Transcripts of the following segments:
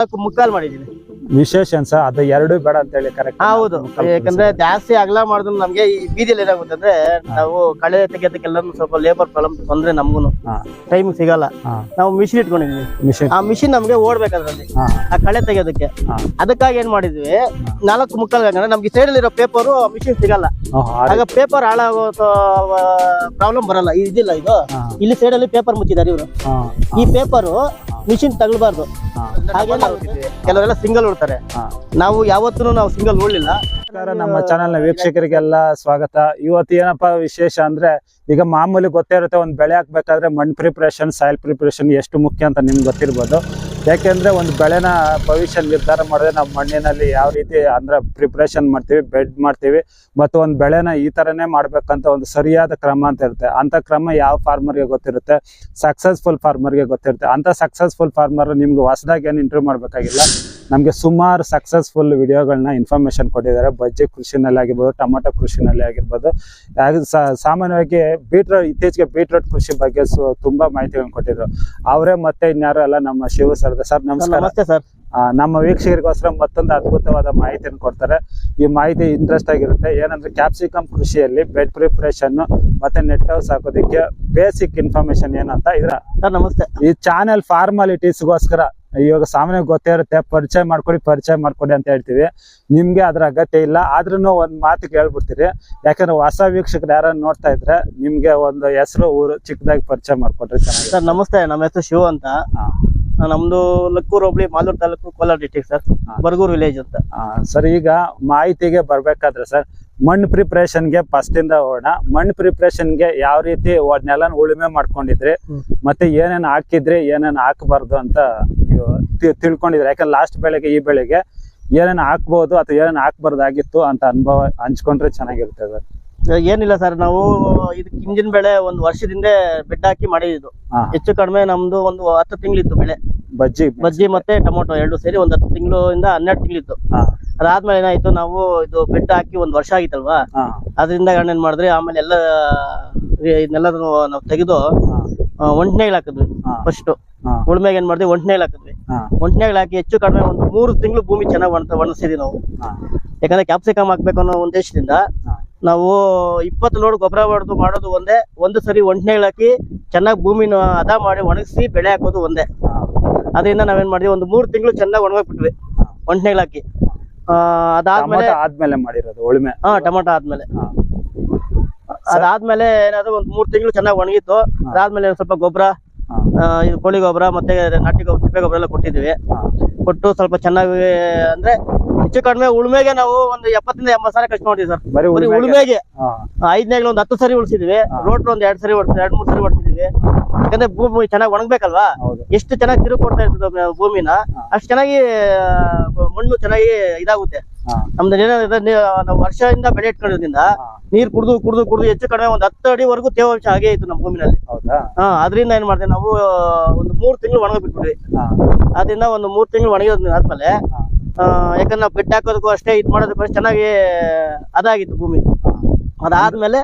ನಾಲ್ಕು ಮಾಡಿದ್ದೀನಿ. ವಿಶೇಷ ಅನ್ಸ ಅದು ಎರಡು ಬೇಡ ಅಂತ ಹೇಳಿ ಕರೆಕ್ಟ್ ಹೌದು. ಯಾಕಂದ್ರೆ ಜಾಸ್ತಿ ಅಗಲ ಮಾಡಿದ್ರು ನಮ್ಗೆ ಈ ಬೀದಿಯಲ್ಲಿ ಏನಾಗುತ್ತೆ ಅಂದ್ರೆ ನಾವು ಕಳೆ ತೆಗೆಯೋದಕ್ಕೆಲ್ಲ ಸ್ವಲ್ಪ ಲೇಬರ್ ಪ್ರಾಬ್ಲಮ್ ತೊಂದ್ರೆ ನಮ್ಗೂನು ಹಾ. ಟೈಮ್ ಸಿಗಲ್ಲ. ನಾವು ಮಿಷಿನ್ ಇಟ್ಕೊಂಡಿದ್ವಿ ಮಿಷನ್ ಆ ಮಿಷಿನ್ ನಮ್ಗೆ ಓಡ್ಬೇಕದ್ರಲ್ಲಿ. ಆ ಕಳೆ ತೆಗೆಯೋದಕ್ಕೆ. ಅದಕ್ಕಾಗಿ ಏನ್ ಮಾಡಿದ್ವಿ ನಾಲ್ಕು ಮುಕ್ಕಾಲ್ ಹಾಕಂದ್ರೆ ನಮ್ಗೆ ಸೈಡ್ ಇರೋ ಪೇಪರ್ ಮಿಷಿನ್ ಸಿಗಲ್ಲ. ಆಗ ಪೇಪರ್ ಹಾಳಾಗೋ ಪ್ರಾಬ್ಲಮ್ ಬರಲ್ಲ. ಇದಿಲ್ಲ ಇದು. ಇಲ್ಲಿ ಸೈಡ್ ಅಲ್ಲಿ ಪೇಪರ್ ಮುಚ್ಚಿದ್ದಾರೆ ಇವರು. ಈ ಪೇಪರ್ ಮಿಷಿನ್ ತಗಲ್ಬಾರ್ದು ಹಾ, ಹಾಗೇನಾಗುತ್ತೆ ಕೆಲವರೆಲ್ಲ ಸಿಂಗಲ್ ಹಾ. ನಾವು ಯಾವತ್ತೂ ನಾವು ಸಿಂಗಲ್ ನೋಡ್ಲಿಲ್ಲ. ನಮ್ಮ ಚಾನೆಲ್ನ ವೀಕ್ಷಕರಿಗೆಲ್ಲ ಸ್ವಾಗತ. ಇವತ್ತು ಏನಪ್ಪಾ ವಿಶೇಷ ಅಂದ್ರೆ ಈಗ ಮಾಮೂಲಿ ಗೊತ್ತೇ ಇರುತ್ತೆ, ಒಂದು ಬೆಳೆ ಹಾಕ್ಬೇಕಾದ್ರೆ ಮಣ್ಣು ಪ್ರಿಪ್ರೇಷನ್ ಸಾಯಿಲ್ ಪ್ರಿಪ್ರೇಷನ್ ಎಷ್ಟು ಮುಖ್ಯ ಅಂತ ನಿಮ್ಗೆ ಗೊತ್ತಿರ್ಬೋದು. ಯಾಕೆಂದ್ರೆ ಒಂದು ಬೆಳೆನ ಭವಿಷ್ಯ ನಿರ್ಧಾರ ಮಾಡಿದ್ರೆ ನಾವು ಮಣ್ಣಿನಲ್ಲಿ ಯಾವ ರೀತಿ ಅಂದ್ರೆ ಪ್ರಿಪ್ರೇಷನ್ ಮಾಡ್ತೀವಿ ಬೆಡ್ ಮಾಡ್ತೀವಿ, ಮತ್ತು ಒಂದು ಬೆಳೆನ ಈ ತರನೇ ಮಾಡ್ಬೇಕಂತ ಒಂದು ಸರಿಯಾದ ಕ್ರಮ ಅಂತ ಇರುತ್ತೆ. ಅಂತ ಕ್ರಮ ಯಾವ ಫಾರ್ಮರ್ಗೆ ಗೊತ್ತಿರುತ್ತೆ? ಸಕ್ಸಸ್ಫುಲ್ ಫಾರ್ಮರ್ಗೆ ಗೊತ್ತಿರುತ್ತೆ. ಅಂತ ಸಕ್ಸಸ್ಫುಲ್ ಫಾರ್ಮರ್ ನಿಮ್ಗೆ ಹೊಸದಾಗಿ ಏನು ಇಂಟರ್ವ್ಯೂ ಮಾಡಬೇಕಾಗಿಲ್ಲ. ನಮಗೆ ಸುಮಾರು ಸಕ್ಸಸ್ಫುಲ್ ವಿಡಿಯೋಗಳನ್ನ ಇನ್ಫಾರ್ಮೇಶನ್ ಕೊಟ್ಟಿದ್ದಾರೆ. ಬಜ್ಜಿ ಕೃಷಿನಲ್ಲಿ ಆಗಿರ್ಬೋದು, ಟೊಮೊಟೊ ಕೃಷಿನಲ್ಲಿ ಆಗಿರ್ಬೋದು. ಸಾಮಾನ್ಯವಾಗಿ ಬೀಟ್ರೋಟ್ ಇತ್ತೀಚೆಗೆ ಬೀಟ್ರೋಟ್ ಕೃಷಿ ಬಗ್ಗೆ ತುಂಬಾ ಮಾಹಿತಿಗಳನ್ನ ಕೊಟ್ಟಿದ್ರು. ಅವರೇ ಮತ್ತೆ ಇನ್ಯಾರು ಅಲ್ಲ ನಮ್ಮ ಶಿವ ಸರ್ ನಮಸ್ಕಾರ. ನಮಸ್ತೆ ಸರ್. ನಮ್ಮ ವೀಕ್ಷಕರಿಗೋಸ್ಕರ ಮತ್ತೊಂದು ಅದ್ಭುತವಾದ ಮಾಹಿತಿಯನ್ನು ಕೊಡ್ತಾರೆ. ಈ ಮಾಹಿತಿ ಇಂಟ್ರೆಸ್ಟ್ ಆಗಿರುತ್ತೆ. ಏನಂದ್ರೆ ಕ್ಯಾಪ್ಸಿಕಮ್ ಕೃಷಿಯಲ್ಲಿ ಬೆಡ್ ಪ್ರಿಪರೇಷನ್ ಮತ್ತೆ ನೆಟ್ ಹೌಸ್ ಹಾಕೋದಕ್ಕೆ ಬೇಸಿಕ್ ಇನ್ಫಾರ್ಮೇಶನ್ ಏನಂತ ಇದ್ರ. ಸರ್ ನಮಸ್ತೆ. ಈ ಚಾನೆಲ್ ಫಾರ್ಮಾಲಿಟೀಸ್ಗೋಸ್ಕರ ಇವಾಗ ಸಾಮಾನ್ಯ ಗೊತ್ತೇ ಇರುತ್ತೆ ಪರಿಚಯ ಮಾಡ್ಕೊಡಿ ಪರಿಚಯ ಮಾಡ್ಕೊಡಿ ಅಂತ ಹೇಳ್ತೀವಿ. ನಿಮ್ಗೆ ಅದ್ರ ಅಗತ್ಯ ಇಲ್ಲ. ಆದ್ರೂ ಒಂದ್ ಮಾತು ಕೇಳ್ಬಿಡ್ತೀರಿ. ಯಾಕಂದ್ರೆ ಹೊಸ ವೀಕ್ಷಕರು ಯಾರು ನೋಡ್ತಾ ಇದ್ರೆ ನಿಮ್ಗೆ ಒಂದು ಹೆಸರು ಊರು ಚಿಕ್ಕದಾಗಿ ಪರಿಚಯ ಮಾಡ್ಕೊಡ್ರಿ ಸರ್ ನಮಸ್ತೆ. ನಮ್ಮ ಹೆಸರು ಶಿವ ಅಂತ. ನಮ್ದು Lakkur hobli Malur taluk Kolar district sir. Bargur village ಅಂತ. ಸರ್ ಈಗ ಮಾಹಿತಿಗೆ ಬರ್ಬೇಕಾದ್ರೆ ಸರ್ ಮಣ್ಣು ಪ್ರಿಪ್ರೇಷನ್ಗೆ ಫಸ್ಟ್ ಇಂದ ಹೋಗೋಣ. ಮಣ್ಣು ಪ್ರಿಪ್ರೇಷನ್ಗೆ ಯಾವ ರೀತಿ ನೆಲನ ಉಳುಮೆ ಮಾಡ್ಕೊಂಡಿದ್ರಿ ಮತ್ತೆ ಏನೇನ್ ಹಾಕಿದ್ರಿ ಏನೇನ್ ಹಾಕಬಾರ್ದು ಅಂತ ನೀವು ತಿಳ್ಕೊಂಡಿದ್ರಿ. ಯಾಕಂದ್ರೆ ಲಾಸ್ಟ್ ಬೆಳೆಗೆ ಈ ಬೆಳೆಗೆ ಏನೇನ್ ಹಾಕ್ಬೋದು ಅಥವಾ ಏನೇನ್ ಹಾಕ್ಬಾರ್ದಾಗಿತ್ತು ಅಂತ ಅನುಭವ ಹಂಚ್ಕೊಂಡ್ರೆ ಚೆನ್ನಾಗಿರುತ್ತೆ ಸರ್. ಏನಿಲ್ಲ ಸರ್ ನಾವು ಇದಕ್ಕೆ ಇಂಜಿನ್ ಬೆಳೆ ಒಂದು ವರ್ಷದಿಂದ ಬೆಡ್ ಹಾಕಿ ಮಾಡಿದ್ದು. ಹೆಚ್ಚು ಕಡಿಮೆ ನಮ್ದು ಒಂದು ಹತ್ತು ತಿಂಗಳಿತ್ತು ಬೆಳೆ. ಬಜ್ಜಿ ಬಜ್ಜಿ ಮತ್ತೆ ಟೊಮೊಟೊ ಎರಡು ಸೇರಿ ಒಂದ್ ಹತ್ತು ತಿಂಗಳಿಂದ ಹನ್ನೆರಡು ತಿಂಗಳಿತ್ತು. ಇತ್ತು ಅದಾದ್ಮೇಲೆ ಏನಾಯ್ತು ನಾವು ಇದು ಬೆಡ್ ಹಾಕಿ ಒಂದ್ ವರ್ಷ ಆಗಿತ್ತಲ್ವಾ? ಅದ್ರಿಂದ ಅದರಿಂದ ಏನ್ ಮಾಡಿದ್ರಿ ಆಮೇಲೆ ಎಲ್ಲ ಇದನ್ನೆಲ್ಲ ನಾವು ತೆಗೆದು ಒಂಟ್ನೆಗಳು ಹಾಕಿದ್ವಿ. ಫಸ್ಟ್ ಉಳ್ಮೆಗೆ ಏನ್ ಮಾಡಿದ್ವಿ ಒಂಟ್ನೆಗಳು ಹಾಕಿದ್ವಿ. ಹಾ. ಹಾಕಿ ಹೆಚ್ಚು ಕಡಿಮೆ ಒಂದು ಮೂರು ತಿಂಗಳು ಭೂಮಿ ಚೆನ್ನಾಗಿ ಒಣ ಒಣಸಿದ್ವಿ ನಾವು. ಯಾಕಂದ್ರೆ ಕ್ಯಾಪ್ಸಿಕಮ್ ಹಾಕ್ಬೇಕು ಅನ್ನೋ ಉದ್ದೇಶದಿಂದ ನಾವು ಇಪ್ಪತ್ತು ಲೋಡ್ ಗೊಬ್ಬರ ಹೊಡೆದು ಮಾಡೋದು ಒಂದೇ ಒಂದು ಸರಿ ಒಂಟ್ನೆಗಳು ಹಾಕಿ ಚೆನ್ನಾಗಿ ಭೂಮಿನ ಹದ ಮಾಡಿ ಒಣಗಿಸಿ ಬೆಳೆ ಹಾಕೋದು ಒಂದೇ. ಅದರಿಂದ ನಾವೇನ್ ಮಾಡಿದ್ವಿ ಒಂದು ಮೂರು ತಿಂಗಳು ಚೆನ್ನಾಗಿ ಒಣಗೋಗ್ಬಿಟ್ವಿ ಬಿಟ್ವಿ ಒಂಟ್ನೆಗಳು ಹಾಕಿ. ಆ, ಅದಾದ್ಮೇಲೆ ಆದ್ಮೇಲೆ ಮಾಡಿರೋದು ಉಳಿಮೆ. ಹಾ ಟೊಮೊಟೊ ಆದ್ಮೇಲೆ. ಅದಾದ್ಮೇಲೆ ಏನಾದ್ರು ಒಂದ್ ಮೂರ್ ತಿಂಗಳು ಚೆನ್ನಾಗಿ ಒಣಗಿತ್ತು. ಅದಾದ್ಮೇಲೆ ಸ್ವಲ್ಪ ಗೊಬ್ಬರ ಕೋಳಿ ಗೊಬ್ಬರ ಮತ್ತೆ ನಾಟಿ ಗೊಬ್ಬರ ತಿಪ್ಪೆ ಗೊಬ್ಬರ ಎಲ್ಲ ಕೊಟ್ಟಿದ್ವಿ. ಕೊಟ್ಟು ಸ್ವಲ್ಪ ಚೆನ್ನಾಗಿ ಅಂದ್ರೆ ಹೆಚ್ಚು ಕಡಿಮೆ ಉಳುಮೆಗೆ ನಾವು ಒಂದು ಎಪ್ಪತ್ತಿಂದ ಎಂಬತ್ತು ಸಾವಿರ ಖರ್ಚು ಮಾಡಿದ್ವಿ ಸರ್. ಬರೀ ಬರೀ ಉಳುಮೆಗೆ? ಐದನೇಗಳು ಒಂದು ಹತ್ತು ಸರಿ ಉಳಿಸಿದ್ವಿ. ರೋಡ್ ರೋಟ್ರು ಒಂದ್ ಎರಡ್ ಸರಿ ಹೊಡ್ತೀವಿ ಎರಡ್ ಮೂರ್ ಸರಿ ಹೊಡ್ಸಿದ್ವಿ ಯಾಕಂದ್ರೆ ಭೂಮಿ ಚೆನ್ನಾಗಿ ಒಣಗ್ಬೇಕಲ್ವಾ? ಎಷ್ಟು ಚೆನ್ನಾಗಿ ತಿರುಗಿ ಕೊಡ್ತಾ ಇರ್ತದೆ ಭೂಮಿನ. ಅಷ್ಟು ಚೆನ್ನಾಗಿ ಮಣ್ಣು ಚೆನ್ನಾಗಿ ಇದಾಗುತ್ತೆ. ನಮ್ದು ಏನಾದ್ರೆ ನಾವು ವರ್ಷದಿಂದ ಬೆಳೆ ಇಟ್ಕೊಂಡಿರೋದ್ರಿಂದ ನೀರ್ ಕುಡ್ದು ಕುಡಿದು ಕುಡ್ದು ಹೆಚ್ಚು ಕಡಿಮೆ ಒಂದ್ ಹತ್ತು ಅಡಿವರೆಗೂ ತೇವಾಂಶ ಹಾಗೆ ಇತ್ತು ನಮ್ಮ ಭೂಮಿನಲ್ಲಿ. ಹೌದಾ? ಹಾ ಅದರಿಂದ ಏನ್ ಮಾಡ್ತೇವೆ ನಾವು ಒಂದು ಮೂರ್ ತಿಂಗಳು ಒಣಗ ಬಿಟ್ಬಿಟ್ವಿ ಅದರಿಂದ ಒಂದು ಮೂರ್ ತಿಂಗಳು ಒಣಗಿದ್ ಆದ್ಮೇಲೆ ಯಾಕಂದ್ರೆ ನಾವು ಬೆಟ್ಟ ಹಾಕೋದಕ್ಕೂ ಅಷ್ಟೇ ಇದು ಮಾಡೋದಕ್ಕೂ ಅಷ್ಟೇ ಚೆನ್ನಾಗಿ ಅದಾಗಿತ್ತು ಭೂಮಿ. ಅದಾದ್ಮೇಲೆ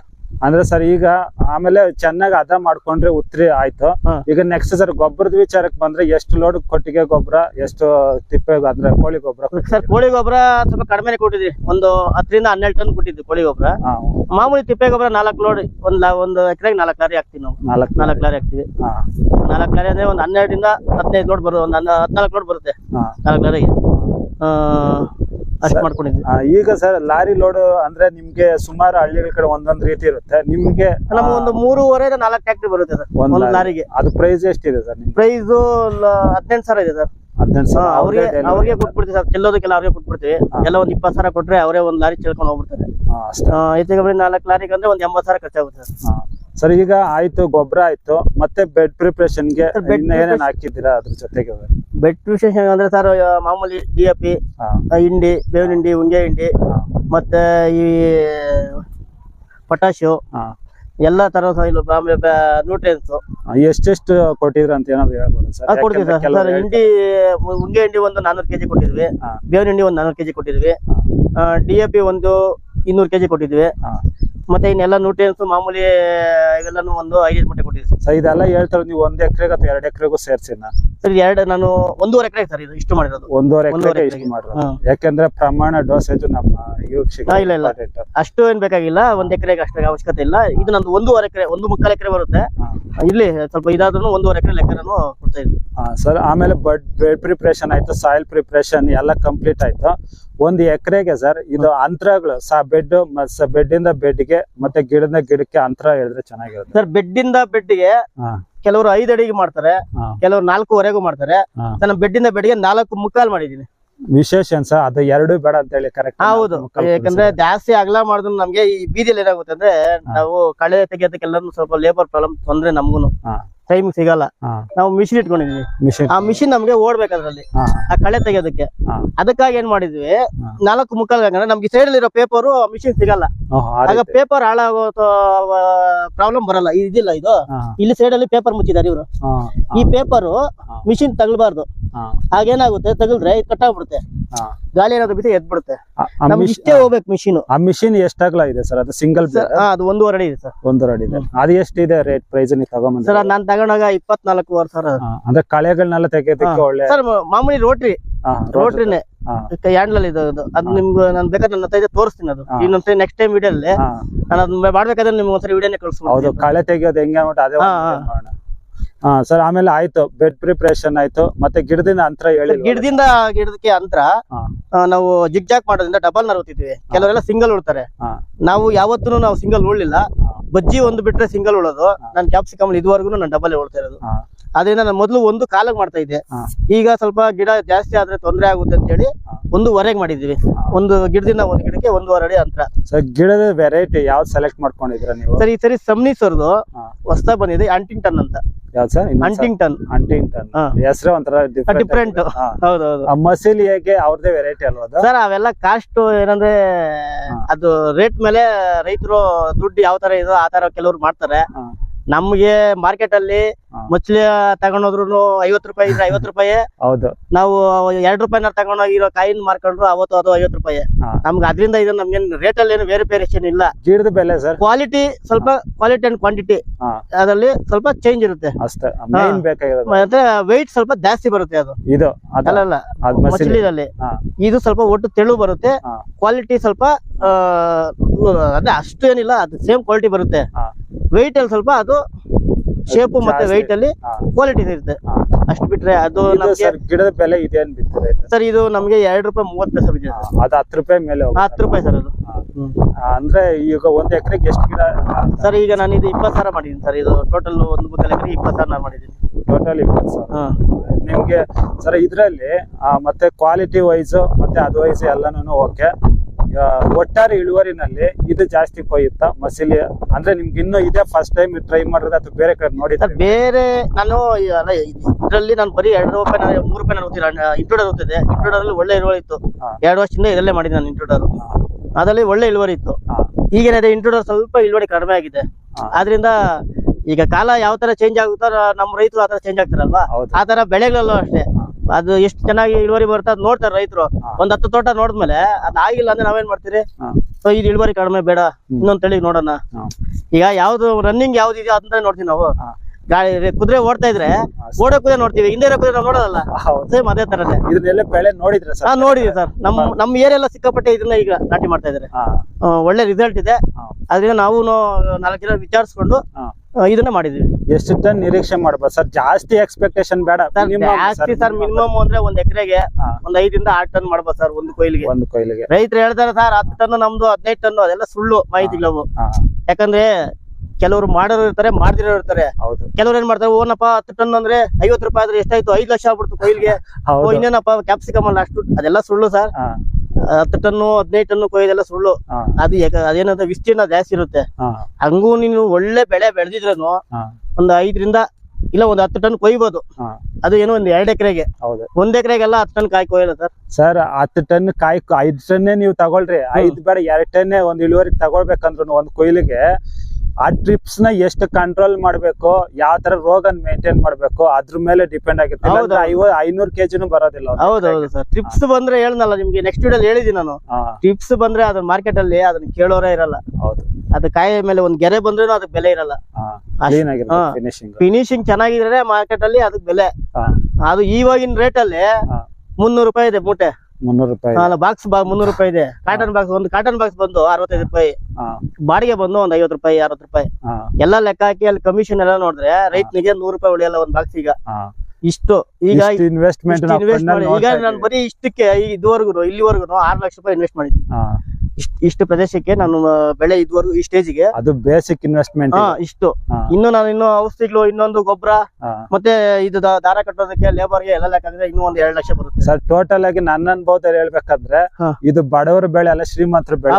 ಅಂದ್ರೆ ಸರ್ ಈಗ ಆಮೇಲೆ ಚೆನ್ನಾಗಿ ಅದ ಮಾಡ್ಕೊಂಡ್ರೆ ಉತ್ರಿ ಆಯ್ತು. ಈಗ ನೆಕ್ಸ್ಟ್ ಸರ್ ಗೊಬ್ಬರದ ವಿಚಾರಕ್ಕೆ ಬಂದ್ರೆ ಎಷ್ಟು ಲೋಡ್ ಕೊಟ್ಟಿಗೆ ಗೊಬ್ಬರ ಎಷ್ಟು ತಿಪ್ಪೆ ಅಂದ್ರೆ ಕೋಳಿ ಗೊಬ್ಬರ? ಸರ್ ಕೋಳಿ ಗೊಬ್ಬರ ಸ್ವಲ್ಪ ಕಡಿಮೆನೆ ಕೊಟ್ಟಿದ್ವಿ. ಒಂದು ಹತ್ತರಿಂದ ಹನ್ನೆರಡು ಟನ್ ಕೊಟ್ಟಿದ್ವಿ ಕೋಳಿ ಗೊಬ್ಬರ. ಮಾಮೂಲಿ ತಿಪ್ಪೆ ಗೊಬ್ಬರ ನಾಲ್ಕು ಲೋಡ್ ಒಂದ್ ಒಂದು ಎಕರೆಗೆ ನಾಲ್ಕು ಲಾರಿ ಹಾಕ್ತಿವಿ ನಾವು. ನಾಲ್ಕು ನಾಲ್ಕು ಲಾರಿ ಹಾಕ್ತಿವಿ. ನಾಲ್ಕು ಲಾರಿ ಅಂದ್ರೆ ಒಂದು ಹನ್ನೆರಡರಿಂದ ಹದಿನೈದು ಲೋಡ್ ಬರೋ ಒಂದು ಹದಿನಾಲ್ಕು ಲೋಡ್ ಬರುತ್ತೆ. ನಾಲ್ಕು ಲಾರಿಗೆ. ಅಷ್ಟು ಮಾಡ್ಕೊಂಡಿದ್ವಿ. ಆ, ಈಗ ಸರ್ ಲಾರಿ ಲೋಡ್ ಅಂದ್ರೆ ನಿಮ್ಗೆ ಸುಮಾರು ಹಳ್ಳಿಗಳ ಕಡೆ ಒಂದೊಂದ್ ರೀತಿ ಇರುತ್ತೆ. ನಿಮ್ಗೆ ನಮ್ಗೆ ಒಂದು ಮೂರುವರೆ ನಾಲ್ಕು ಟ್ಯಾಕ್ಟ್ರಿ ಬರುತ್ತೆ ಸರ್ ಒಂದ್ ಒಂದು ಲಾರಿಗೆ. ಅದು ಪ್ರೈಸ್ ಎಷ್ಟಿದೆ ಸರ್ ನಿಮ್ಗೆ? ಪ್ರೈಸ್ ಹದಿನೆಂಟು ಸಾವಿರ ಇದೆ ಸರ್. ಹದಿನೆಂಟು ಸಾವಿರ. ಅವ್ರಿಗೆ ಅವ್ರದ್ದೇ delivery. ಅವ್ರಿಗೆ ಕೊಟ್ಬಿಡ್ತೀವಿ ಸರ್ ಚೆಲ್ಲೋದಕ್ಕೆಲ್ಲ ಅವ್ರಿಗೆ ಕೊಟ್ಬಿಡ್ತೀವಿ. ಹಾ. ಎಲ್ಲ ಒಂದ್ ಇಪ್ಪತ್ತು ಸಾವಿರ ಕೊಟ್ರೆ ಅವರೇ ಒಂದ್ ಲಾರಿ ಚೆಲ್ಕೊಂಡು ಹೋಗ್ಬಿಡ್ತಾರೆ. ಹಾ, ಅಷ್ಟೇ. ನಾಲ್ಕು ಲಾರಿಗೆ ಅಂದ್ರೆ ಒಂದ್ ಎಂಬತ್ತು ಸಾವಿರ ಖರ್ಚಾಗುತ್ತೆ ಸರ್. ಹಾ. ಸರ್ ಈಗ ಆಯ್ತು ಗೊಬ್ಬರ ಆಯ್ತು ಮತ್ತೆ ಬೆಡ್ ಪ್ರಿಪ್ರೇಷನ್ಗೆ Sir, bed ಏನೇನ್ preparation- ಹಾಕಿದ್ದೀರಾ ಅದ್ರ ಜೊತೆಗೆ? ಬೆಡ್ ವಿಶೇಷ ಅಂದ್ರೆ ಸರ್ ಮಾಮೂಲಿ ಡಿ ಎ ಪಿ ಹಿಂಡಿ ಬೇವಿನ ಹಿಂಡಿ ಉಂಗೆ ಹಿಂಡಿ ಮತ್ತೆ ಈ ಪೊಟ್ಯಾಶು ಎಲ್ಲಾ ತರ ನ್ಯೂಟ್ರಿಯನ್ಸ್ ಎಷ್ಟೆಷ್ಟು ಕೊಟ್ಟಿದ್ರ ಅಂತ ಏನಾದ್ರು ಹೇಳ್ಬೋದು ಸರ್ ಕೊಡ್ತೀವಿ ಸರ್ ಸರ್ ಕೆಲವ್ರು ಹಿಂಡಿ ಉಂಗೆ ಹಿಂಡಿ ಒಂದು ನಾನೂರು ಕೆಜಿ ಕೊಟ್ಟಿದ್ವಿ. ಬೇವಿನ ಹಿಂಡಿ ಒಂದು ನಾನೂರು ಕೆಜಿ ಕೊಟ್ಟಿದ್ವಿ. ಡಿ ಎ ಪಿ ಒಂದು ಇನ್ನೂರು ಕೆಜಿ ಕೊಟ್ಟಿದ್ವಿ. ಮತ್ತೆ ಇನ್ನೆಲ್ಲ ನ್ಯೂಟ್ರಿಯನ್ಸ್ ಮಾಮೂಲಿ ಇವೆಲ್ಲಾನು ಒಂದು ಐದು ಮೂಟೆ ಸರ್. ಇದೆಲ್ಲ ಹೇಳ್ತಾರೆ ನೀವು ಒಂದ್ ಎಕರೆಗೆ ಅಥವಾ ಎರಡ್ ಎಕರೆಗೂ ಸೇರ್ಸಿನ. ಸರ್ ಎರಡು ನಾನು ಒಂದೂವರೆ ಎಕರೆ ಸರ್ ಇದು ಇಷ್ಟು ಮಾಡಿರೋದು. ಒಂದೂವರೆ ಯಾಕಂದ್ರೆ ಎಕರೆಗೆ ಇಷ್ಟು. ಮಾಡಿರೋದು. ಯಾಕೆಂದ್ರೆ ಪ್ರಮಾಣ ಡೋಸೇಜ್ ನಮ್ಮ ಇಲ್ಲ, ಇಲ್ಲ. ಅಷ್ಟು ಏನ್ ಬೇಕಾಗಿಲ್ಲ ಒಂದ್ ಎಕರೆಗೆ ಅಷ್ಟು ಅವಶ್ಯಕತೆ ಇಲ್ಲ. ಇದು ನಂದು ಒಂದೂವರೆ ಎಕರೆ ಒಂದು ಮುಕ್ಕಾಲು ಎಕರೆ ಬರುತ್ತೆ. ಇಲ್ಲಿ ಸ್ವಲ್ಪ ಇದಾದ್ರೂ ಒಂದೂವರೆ ಎಕರೆ ಲೆಕ್ಕನೂ ಕೊಡ್ತಾ ಇದ್ವಿ. ಸರ್ ಆಮೇಲೆ ಬಡ್ ಬೆಡ್ ಪ್ರಿಪ್ರೇಷನ್ ಆಯ್ತು ಸಾಯಿಲ್ ಪ್ರಿಪ್ರೇಷನ್ ಎಲ್ಲ ಕಂಪ್ಲೀಟ್ ಆಯ್ತು. ಒಂದ್ ಎಕರೆಗೆ ಸರ್ ಇದು ಅಂತರಗಳು ಸಾ ಬೆಡ್ ಬೆಡ್ ಇಂದ ಬೆಡ್ಗೆ ಮತ್ತೆ ಗಿಡದ ಗಿಡಕ್ಕೆ ಅಂತರ ಹೇಳಿದ್ರೆ ಚೆನ್ನಾಗಿರುತ್ತೆ. ಸರ್ ಬೆಡ್ ಇಂದ ಬೆಡ್ಗೆ. ಕೆಲವರು ಐದು ಅಡಿಗೆ ಮಾಡ್ತಾರೆ. ಕೆಲವರು ನಾಲ್ಕೂವರೆಗೂ ಮಾಡ್ತಾರೆ ನನ್ನ ಬೆಡ್ಡಿಂದ ಬೆಡ್ ಇಂದ ಬೆಡ್ಗೆ ನಾಲ್ಕು ಮುಕ್ಕಾಲ್ ಮಾಡಿದೀನಿ ವಿಶೇಷ ಸರ್ ಅದು ಎರಡು ಬೇಡ ಅಂತ ಹೇಳಿ ಕರೆಕ್ಟ್ ಹೌದು. ಯಾಕಂದ್ರೆ ಜಾಸ್ತಿ ಅಗಲ ಮಾಡಿದ್ರು ನಮ್ಗೆ ಈ ಬೀದಿಯಲ್ಲಿ ಏನಾಗುತ್ತೆ ಅಂದ್ರೆ ನಾವು ಕಳೆ ತೆಗಿಯೋದಕ್ಕೆಲ್ಲ ಸ್ವಲ್ಪ ಲೇಬರ್ ಪ್ರಾಬ್ಲಮ್ ತೊಂದ್ರೆ ನಮ್ಗೂನು. ಟೈಮ್ ಸಿಗಲ್ಲ. ನಾವು ಮಿಷಿನ್ ಇಟ್ಕೊಂಡಿದ್ವಿ. ಮಿಷಿನ್ ಆ ಮಿಷಿನ್ ನಮ್ಗೆ ಓಡ್ಬೇಕದ್ರಲ್ಲಿ. ಆ ಕಳೆ ತೆಗಿಯೋದಕ್ಕೆ. ಅದಕ್ಕಾಗಿ ಏನ್ ಮಾಡಿದ್ವಿ? ನಾಲ್ಕು ಮುಕ್ಕಾಲ್ ನಮ್ಗೆ ಸೈಡ್ ಅಲ್ಲಿರೋ ಪೇಪರ್ ಮಿಷಿನ್ ಸಿಗಲ್ಲ. ಆಗ. ಪೇಪರ್ ಹಾಳಾಗೋ ಪ್ರಾಬ್ಲಮ್ ಬರಲ್ಲ. ಇದಿಲ್ಲ ಇದು. ಇಲ್ಲಿ ಸೈಡ್ ಅಲ್ಲಿ ಪೇಪರ್ ಮುಚ್ಚಿದ್ದಾರೆ ಇವರು. ಈ ಪೇಪರ್. ಮಿಷಿನ್ ತಗಲ್ಬಾರ್ದು ಆಗೇನಾಗುತ್ತೆ ತಗಲ್ದ್ರೆ ಇದು ಕಟ್ಟಾಗ್ಬಿಡುತ್ತೆ. ಗಾಳಿ ಏನಾದ್ರು ಬಿಸಿ ಆ ನಮ್ಗೆ ಇಷ್ಟೇ ಹೋಗ್ಬೇಕು ಮಿಷಿನ್. ಆ ಮಿಷಿನ್ ಎಷ್ಟಾಗ್ಲ ಇದೆ ಸರ್? ಅದು ಸಿಂಗಲ್ ಅದು ಒಂದೂವರೆ ಅಡಿ ಇದೆ ಸರ್. ಒಂದೂವರೆ ಅಡಿ ಇದೆ. ಅದು ಎಷ್ಟಿದೆ ರೇಟ್ ಪ್ರೈಸ್ ನೀವು ತಗೊಂಬಂದ್ರೆ? ಸರ್ ನಾನ್ ತಗೊಂಡಾಗ ಇಪ್ಪತ್ನಾಲ್ಕೂವರೆ ಸಾವಿರ. ಸರ್ ಅಂದ್ರೆ ಕಳೆಗಳನ್ನೆಲ್ಲ ತೆಗೆಯೋದಕ್ಕೆ ಒಳ್ಳೆ ಸರ್ ಮಾಮೂಲಿ ರೋಟ್ರಿ ರೋಟ್ರಿನೇ ಕೈ ಹ್ಯಾಂಡ್ಲಲ್ಲಿ ಇದು. ಅದು ನಿಮ್ಗೆ ನಾನು ಬೇಕಾದ್ರೆ ನನ್ನ ತೈದೆ ತೋರಿಸ್ತೀನಿ ಅದು. ಇನ್ನೊಂದ್ಸರಿ ನೆಕ್ಸ್ಟ್ ಟೈಮ್ ವಿಡಿಯೋಲ್ಲಿ ಅಲ್ಲಿ ನಾನು ಅದನ್ನ ಮಾಡ್ಬೇಕಾದ್ರೆ ನಿಮ್ಗೆ ಒಂದ್ಸರಿ ವಿಡಿಯೋನೇ ಕಳ್ಸ್ಬೋದು ಕಳೆ ತೆಗಿಯೋದು ಹೆಂಗೆ ಅದೇ ಹಾ, ಸರ್ ಆಮೇಲೆ ಆಯ್ತು. ಬೆಡ್ ಪ್ರಿಪ್ರೇಷನ್ ಆಯ್ತು. ಮತ್ತೆ ಗಿಡದಿಂದ ಅಂತರ ಹೇಳಿ ಗಿಡದಿಂದ ಗಿಡದಕ್ಕೆ ಅಂತರ ನಾವು ಜಿಗ್ ಜಾಕ್ ಮಾಡೋದ್ರಿಂದ ಡಬಲ್ ನರ್ ಕೆಲವರೆಲ್ಲ ಸಿಂಗಲ್ ಉಳ್ತಾರೆ. ನಾವು ಯಾವತ್ತೂ ನಾವು ಸಿಂಗಲ್ ಉಳ್ಳಿಲ್ಲ. ಬಜ್ಜಿ ಒಂದು ಬಿಟ್ರೆ ಸಿಂಗಲ್ ಉಳೋದು. ನಾನು ಕ್ಯಾಪ್ಸಿಕಮ್ ಇದುವರೆಗೂ ನಾನು ಡಬಲ್ ಉಳ್ತಾ ಇರೋದು. ಅದರಿಂದ ನಾನು ಮೊದಲು ಒಂದು ಕಾಲಕ್ಕೆ ಮಾಡ್ತಾ ಇದ್ದೆ. ಈಗ ಸ್ವಲ್ಪ ಗಿಡ ಜಾಸ್ತಿ ಆದ್ರೆ ತೊಂದರೆ ಆಗುತ್ತೆ ಅಂತ ಹೇಳಿ ಒಂದು ಒಂದೂವರೆಗೆ ಮಾಡಿದ್ವಿ. ಒಂದು ಗಿಡದಿಂದ ಒಂದು ಗಿಡಕ್ಕೆ ಒಂದೂವರೆ ಅಡಿ ಅಂತರ. ಸರ್ ಗಿಡದ ವೆರೈಟಿ ಯಾವ್ದು ಸೆಲೆಕ್ಟ್ ಮಾಡ್ಕೊಂಡಿದ್ರ ನೀವು? ಸರ್ ಈ ಸರಿ ಸಮ್ನಿ ಸರ್ದು ಹೊಸದಾಗಿ ಬಂದಿದೆ ಅಂಟಿಂಗ್ಟನ್ ಅಂತ. ಯಾವ್ದು ಸರ್? ಅಂಟಿಂಗ್ಟನ್ ಅಂಟಿಂಗ್ಟನ್. ಹೆಸರೇ ಒಂಥರ ಡಿಫ್ರೆಂಟ್ ಹೌದೌದು. ಆ ಮಸೀಲಿಗೆ ಅವ್ರದೇ ವೆರೈಟಿ ಅಲ್ವಾ ಸರ್ ಅವೆಲ್ಲ ಕಾಸ್ಟ್ ಏನಂದ್ರೆ ಅದು ರೇಟ್ ಮೇಲೆ ರೈತರು ದುಡ್ಡು ಯಾವ ತರ ಇದೋ ಆ ತರ ಕೆಲವ್ರು ಮಾಡ್ತಾರೆ. ನಮ್ಗೆ ಮಾರ್ಕೆಟ್ ಅಲ್ಲಿ. ಮಚ್ಲಿ ತಗೊಂಡೋದ್ರು ಐವತ್ತು ರೂಪಾಯಿ ಇದ್ರೆ ಐವತ್ತು ರೂಪಾಯಿ. ಹೌದು. ನಾವು ಎರಡ್ ರೂಪಾಯಿನ ತಗೊಂಡೋಗಿರೋ ಕಾಯಿನ್ ಮಾರ್ಕೊಂಡ್ರು ಅವತ್ತು ಅದು ಐವತ್ತು ರೂಪಾಯಿ. ನಮ್ಗೆ ಅದರಿಂದ ಇದು ನಮ್ಗೆ ರೇಟ್ ಅಲ್ಲಿ ಏನು ವೇರಿಯೇಷನ್ ಇಲ್ಲ. ಜೀಡದ ಬೆಲೆ ಸರ್ ಕ್ವಾಲಿಟಿ ಸ್ವಲ್ಪ ಕ್ವಾಲಿಟಿ ಅಂಡ್ ಕ್ವಾಂಟಿಟಿ. ಅದರಲ್ಲಿ ಸ್ವಲ್ಪ ಚೇಂಜ್ ಇರುತ್ತೆ. ಅಷ್ಟೇ. ಮತ್ತೆ ವೆಯ್ಟ್ ಸ್ವಲ್ಪ ಜಾಸ್ತಿ ಬರುತ್ತೆ ಅದು. ಇದು ಅದಲ್ಲ ಮಚ್ಲಿದಲ್ಲಿ ಇದು ಸ್ವಲ್ಪ ಒಟ್ಟು ತೆಳು ಬರುತ್ತೆ. ಕ್ವಾಲಿಟಿ ಸ್ವಲ್ಪ ಆ, ಅದೇ ಅಷ್ಟು ಏನಿಲ್ಲ ಅದು ಸೇಮ್ ಕ್ವಾಲಿಟಿ ಬರುತ್ತೆ. ವೈಟ್ ವೆಯ್ಟ್ ಅಲ್ಲಿ ಸ್ವಲ್ಪ ಅದು ಶೇಪ್ ಮತ್ತೆ ವೈಟ್ ಅಲ್ಲಿ. ಕ್ವಾಲಿಟಿ ಇರುತ್ತೆ. ಅಷ್ಟು ಬಿಟ್ರೆ ಅದು ಗಿಡದ ಬೆಲೆ ಇದೆ ಸರ್ ಇದು ನಮ್ಗೆ ಎರಡು ರೂಪಾಯಿ ಮೂವತ್ತು ಪೈಸೆ ಬಿದ್ದಿದೆ. ಅದು ಹತ್ತು ರೂಪಾಯಿ ಮೇಲೆ. ಹತ್ತು ರೂಪಾಯಿ ಸರ್ ಅದು. ಅಂದ್ರೆ ಈಗ ಒಂದ್ ಎಕರೆಗೆ ಎಷ್ಟು ಗಿಡ ಸರ್ ಈಗ ನಾನು ಇದು ಇಪ್ಪತ್ತು ಸಾವಿರ ಮಾಡಿದ್ದೀನಿ ಸರ್ ಇದು ಟೋಟಲ್ ಒಂದು ಮುಕ್ಕಲ್ ಎಕರೆ ಇಪ್ಪತ್ತು ಸಾವಿರ ಮಾಡಿದ್ದೀನಿ ಟೋಟಲ್ ಇಪ್ಪತ್ತು ಸಾವಿರ ನಿಮ್ಗೆ ಸರ್ ಇದ್ರಲ್ಲಿ ಮತ್ತೆ ಕ್ವಾಲಿಟಿ ವೈಸ್ ಮತ್ತೆ ಅದು ವೈಸ್ ಎಲ್ಲಾನು ಓಕೆ ಒಟ್ಟಾರೆ ಇಳುವರಿನಲ್ಲಿ ಇದು ಜಾಸ್ತಿ ಕೊಯ್ಯುತ್ತಾ ಮಸೀಲಿ ಅಂದ್ರೆ ನಿಮ್ಗೆ ಇನ್ನೂ ಇದೇ ಫಸ್ಟ್ ಟೈಮ್ ಟ್ರೈ ಮಾಡಿದ್ರೆ ಅಥವಾ ಬೇರೆ ಕಡೆ ನೋಡಿದ ನೋಡಿದ್ರೆ ಬೇರೆ ನಾನು ಅಲ್ಲ ಇದರಲ್ಲಿ ನಾನು ಬರೀ ಎರಡು ರೂಪಾಯಿ ನಾನು ಮೂರು ರೂಪಾಯಿ ನಾನು ಇಂಟ್ರೂಡರ್ ಹೋಗ್ತಿದೆ ಇಂಟ್ರೂಡರ್ ಅಲ್ಲಿ ಒಳ್ಳೆ ಇಳುವರಿ ಇತ್ತು. ಎರಡು ವರ್ಷದಿಂದ ಇದರಲ್ಲೇ ಮಾಡಿದ್ದೆ ನಾನು ಇಂಟ್ರೂಡರ್ ಅದರಲ್ಲಿ ಒಳ್ಳೆ ಇಳುವರಿ ಇತ್ತು. ಈಗೇನಿದೆ ಇಂಟ್ರೂಡರ್ ಸ್ವಲ್ಪ ಇಳುವರಿ ಕಡಿಮೆ ಆಗಿದೆ. ಆದ್ರಿಂದ ಈಗ ಕಾಲ ಯಾವ ತರ ಚೇಂಜ್ ಆಗುತ್ತೋ ನಮ್ಮ ರೈತರು ಆ ತರ ಚೇಂಜ್ ಆಗ್ತಾರಲ್ವಾ? ಆ ತರ ಬೆಳೆಗಳಲ್ಲೂ ಅಷ್ಟೇ. ಅದು ಎಷ್ಟು ಚೆನ್ನಾಗಿ ಇಳುವರಿ ಬರುತ್ತೆ ಅದ್ ನೋಡ್ತಾರೆ ರೈತರು. ಒಂದ್ ಹತ್ತು ತೋಟ ನೋಡಿದ್ಮೇಲೆ ಅದ್ ಆಗಿಲ್ಲ ಅಂದ್ರೆ ನಾವೇನ್ ಮಾಡ್ತೀರಿ. ಸೊ ಇದು ಇಳುವರಿ ಕಡಿಮೆ ಬೇಡ. ಇನ್ನೊಂದ್ ತಳಿ ನೋಡೋಣ. ಈಗ ಯಾವ್ದು ರನ್ನಿಂಗ್ ಯಾವ್ದು ಇದೆಯೋ ಅದನ್ನ ನೋಡ್ತೀವಿ ನಾವು. ಗಾಡಿ ಕುದುರೆ ಓಡ್ತಾ ಇದ್ರೆ ಓಡೋ ಕುದುರೆ ನೋಡ್ತೀವಿ. ಹಿಂದೆ ಇರೋ ಕುದುರೆ ನಾವು ನೋಡೋದಲ್ಲ. ಸೇಮ್ ಅದೇ ತರನೇ. ಇದನ್ನೆಲ್ಲ ಬೆಳೆ ನೋಡಿದ್ರೆ ಹಾ ಸರ್ ನೋಡಿದೀವಿ ಸರ್. ನಮ್ ನಮ್ ಏರಿಯಾ ಎಲ್ಲ ಸಿಕ್ಕಾಪಟ್ಟೆ ಇದನ್ನ ಈಗ ನಾಟಿ ಮಾಡ್ತಾ ಇದಾರೆ. ಒಳ್ಳೆ ರಿಸಲ್ಟ್ ಇದೆ. ಅದ್ರಿಂದ ನಾವು ನಾಲ್ಕು ಜನ ವಿಚಾರಿಸ್ಕೊಂಡು ಇದನ್ನ ಮಾಡಿದ್ವಿ. ಎಷ್ಟು ಟನ್ ನಿರೀಕ್ಷೆ ಮಾಡ್ಬೋದು? ಸರ್ ಜಾಸ್ತಿ ಎಕ್ಸ್ಪೆಕ್ಟೇಷನ್ ಬೇಡ. ಜಾಸ್ತಿ ಸರ್ ಮಿನಿಮಮ್ ಅಂದ್ರೆ ಒಂದ್ ಎಕರೆಗೆ. ಒಂದ್ ಐದರಿಂದ ಆರ್ ಟನ್ ಮಾಡ್ಬೋದು ಸರ್ ಒಂದು ಕೊಯ್ಲಿಗೆ. ಒಂದು ಕೊಯ್ಲಿಗೆ. ರೈತರು ಹೇಳ್ತಾರೆ ಸರ್ ಹತ್ತು ಟನ್ ನಮ್ದು ಹದಿನೈದು ಟನ್ ಅದೆಲ್ಲ ಸುಳ್ಳು ಮಾಹಿತಿಗಳವು ಯಾಕಂದ್ರೆ ಕೆಲವರು ಮಾಡೋರು ಇರ್ತಾರೆ ಮಾಡ್ದಿರೋ ಇರ್ತಾರೆ. ಹೌದು. ಕೆಲವ್ರು ಏನ್ ಮಾಡ್ತಾರೆ ಓನಪ್ಪ ಹತ್ತು ಟನ್ ಅಂದ್ರೆ ಐವತ್ತು ರೂಪಾಯಿ ಆದ್ರೆ ಎಷ್ಟಾಯ್ತು? ಐದು ಲಕ್ಷ ಆಗ್ಬಿಡ್ತು ಕೊಯ್ಲಿಗೆ. ಇನ್ನೇನಪ್ಪ ಕ್ಯಾಪ್ಸಿಕಮ್ ಅಲ್ಲ ಅಷ್ಟು ಅದೆಲ್ಲ ಸುಳ್ಳು ಸರ್. ಹತ್ತು ಟನ್ನು ಹದಿನೈದು ಟನ್ನು ಕೊಯ್ದೆಲ್ಲ ಸುಳ್ಳು. ಅದು ಅದೇನಂತ ವಿಸ್ತೀರ್ಣ ಜಾಸ್ತಿ ಇರುತ್ತೆ. ಹಂಗೂ ನೀನು ಒಳ್ಳೆ ಬೆಳೆ ಬೆಳೆದಿದ್ರೂ ಹಾ. ಒಂದು ಐದರಿಂದ ಇಲ್ಲ ಒಂದು ಹತ್ತು ಟನ್ ಕೊಯ್ಬೋದು. ಅದು ಏನೋ ಒಂದು ಎರಡು ಎಕರೆಗೆ. ಹೌದು. ಒಂದ್ ಎಕರೆಗೆಲ್ಲ ಹತ್ತು ಟನ್ ಕಾಯಿ ಕೊಯ್ಯಲ್ಲ ಸರ್? ಸರ್ ಹತ್ತು ಟನ್ ಕಾಯಿ ಐದ್ ಟನ್ನೇ ನೀವು ತಗೊಳ್ರಿ. ಐದ್ ಬೇಡ ಎರಡ್ ಟನ್ನೇ ಒಂದ್ ಇಳುವರಿ ತಗೊಳ್ಬೇಕಂದ್ರು ಒಂದ್ ಕೊಯ್ಲಿಗೆ ಆ ಟ್ರಿಪ್ಸ್ನ ಎಷ್ಟು ಕಂಟ್ರೋಲ್ ಮಾಡಬೇಕು ಯಾವ ತರ ರೋಗ ಮೇಂಟೈನ್ ಮಾಡ್ಬೇಕು ಅದ್ರ ಮೇಲೆ ಡಿಪೆಂಡ್ ಆಗುತ್ತೆ ಐನೂರು ಕೆಜಿನೂ ಬರೋದಿಲ್ಲ ಹೌದೌದು ಹೌದು ಹೌದು ಸರ್ ಟ್ರಿಪ್ಸ್ ಬಂದ್ರೆ ಹೇಳನಲ್ಲ ನಿಮ್ಗೆ ನೆಕ್ಸ್ಟ್ ವಿಡಿಯೋ ಹೇಳಿದೀನಿ ನಾನು. ಟ್ರಿಪ್ಸ್ ಬಂದ್ರೆ ಅದನ್ನ ಮಾರ್ಕೆಟ್ ಅಲ್ಲಿ ಅದನ್ನ ಕೇಳೋರೇ ಇರಲ್ಲ. ಹೌದು. ಅದು ಕಾಯಿ ಮೇಲೆ ಒಂದ್ ಗೆರೆ ಬಂದ್ರೂ ಅದಕ್ಕೆ ಬೆಲೆ ಇರಲ್ಲ. ಫಿನಿಶಿಂಗ್ ಚೆನ್ನಾಗಿದ್ರೆ ಮಾರ್ಕೆಟ್ ಅಲ್ಲಿ ಅದಕ್ಕೆ ಬೆಲೆ. ಅದು ಇವಾಗಿನ ರೇಟ್ ಅಲ್ಲಿ. ಮುನ್ನೂರು ರೂಪಾಯಿ ಇದೆ ಮೂಟೆ. ಮುನ್ನೂರು ರೂಪಾಯಿ. ಬಾಕ್ಸ್ ಮುನ್ನೂರು ರೂಪಾಯಿ ಇದೆ. ಕಾಟನ್ ಬಾಕ್ಸ್ ಒಂದು ಕಾಟನ್ ಬಾಕ್ಸ್ ಬಂದು ಅರವತ್ತೈದು ರೂಪಾಯಿ. ಬಾಡಿಗೆ ಬಂದು ಒಂದ್ ಐವತ್ತು ರೂಪಾಯಿ ಅರವತ್ತು ರೂಪಾಯಿ. ಎಲ್ಲಾ ಲೆಕ್ಕ ಹಾಕಿ ಅಲ್ಲಿ ಕಮಿಷನ್ ಎಲ್ಲ ನೋಡಿದ್ರೆ ರೈತನಿಗೆ ನೂರು ರೂಪಾಯಿ ಉಳಿಯಲ್ಲ ಒಂದ್ ಬಾಕ್ಸ್ ಈಗ. ಇಷ್ಟು. ಈಗ ಇನ್ವೆಸ್ಟ್ಮೆಂಟ್ ಈಗ ನಾನು ಬರೀ ಇಷ್ಟಕ್ಕೆ ಇದುವರೆಗೂ ಇಲ್ಲಿವರೆಗೂ ಆರು ಲಕ್ಷ ರೂಪಾಯಿ ಇನ್ವೆಸ್ಟ್ ಮಾಡಿದ್ದೀನಿ. ಇಷ್ಟು ಇಷ್ಟು ಪ್ರದೇಶಕ್ಕೆ ನಾನು ಬೆಳೆ ಇದುವರೆಗೂ ಈ ಸ್ಟೇಜ್ಗೆ. ಅದು ಬೇಸಿಕ್ ಇನ್ವೆಸ್ಟ್ಮೆಂಟ್ ಇಷ್ಟು. ಇನ್ನು ನಾನು ಇನ್ನು ಔಷಧಿಗಳು ಇನ್ನೊಂದು ಗೊಬ್ಬರ ಮತ್ತೆ ಇದು ದಾರ ಕಟ್ಟೋದಕ್ಕೆ ಲೇಬರ್ಗೆ ಎಲ್ಲ ಲೆಕ್ಕಂದ್ರೆ ಇನ್ನೂ ಒಂದ್ ಎರಡ್ ಲಕ್ಷ ಬರುತ್ತೆ. ಸರ್ ಟೋಟಲ್ ಆಗಿ ನನ್ನ ಅನುಭವದಲ್ಲಿ ಹೇಳ್ಬೇಕಾದ್ರೆ ಇದು ಬಡವರ ಬೆಳೆ ಅಲ್ಲ ಶ್ರೀಮಂತರ ಬೆಳೆ.